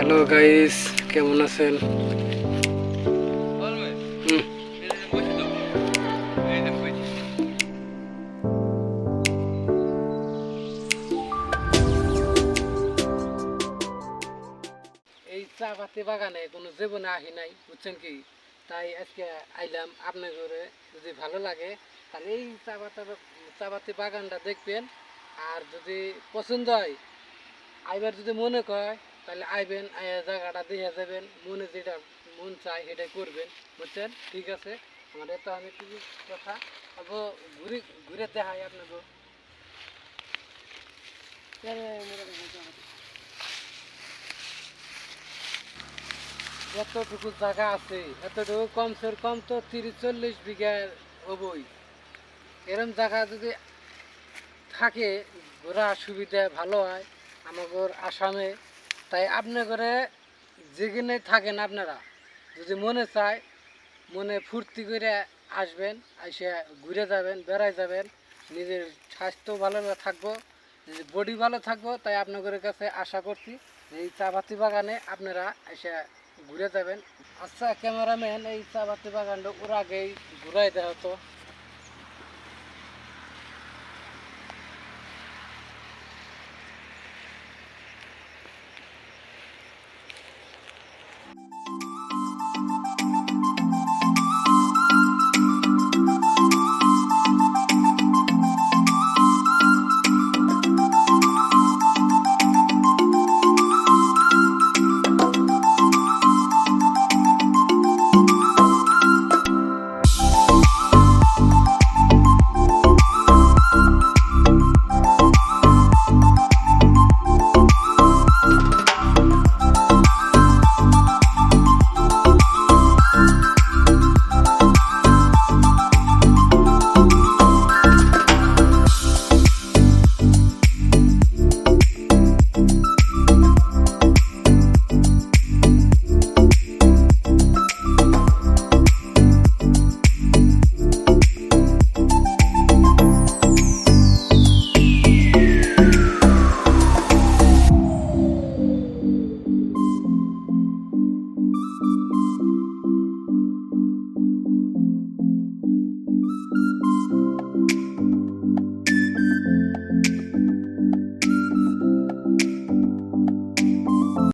Hello guys কেমন আছেন? এই চা পাতি বাগানে কোনো জীবনে আহি নাই, বুঝছেন কি? তাই আজকে আইলাম আপনার ঘরে, যদি ভালো লাগে। তাহলে এই চা পাতা চা পাতি বাগানটা দেখবেন। আর যদি পছন্দ হয়, আইবার যদি মনে কয় তাহলে আইবেন জায়গাটা দেখে যাবেন মনে যেটা মন চায় সেটাই করবেন বুঝছেন? ঠিক আছে? আমার এত আমি কিছু কথা আবো ঘুরে ঘুরে দেখাই আপনাকে। যতটুকু জায়গা আছে এতটুকু কমসে কম তো তিরিশ চল্লিশ বিঘার হবই। এরম জায়গা যদি থাকে ঘোরা সুবিধা ভালো হয় আমাদের আসামে তাই আপনার ঘরে যেখানে থাকেন আপনারা, যদি মনে চায়, মনে ফুর্তি করে আসবেন, এসে ঘুরে যাবেন বেড়াই যাবেন, নিজের স্বাস্থ্য ভালো থাকব, নিজের বডি ভালো থাকব, তাই আপনাদের কাছে আশা করছি এই চা পাতি বাগানে আপনারা এসে ঘুরে যাবেন। আচ্ছা ক্যামেরাম্যান, এই চা পাতি বাগানটা ওর আগেই ঘুরাই দেওয়া হতো।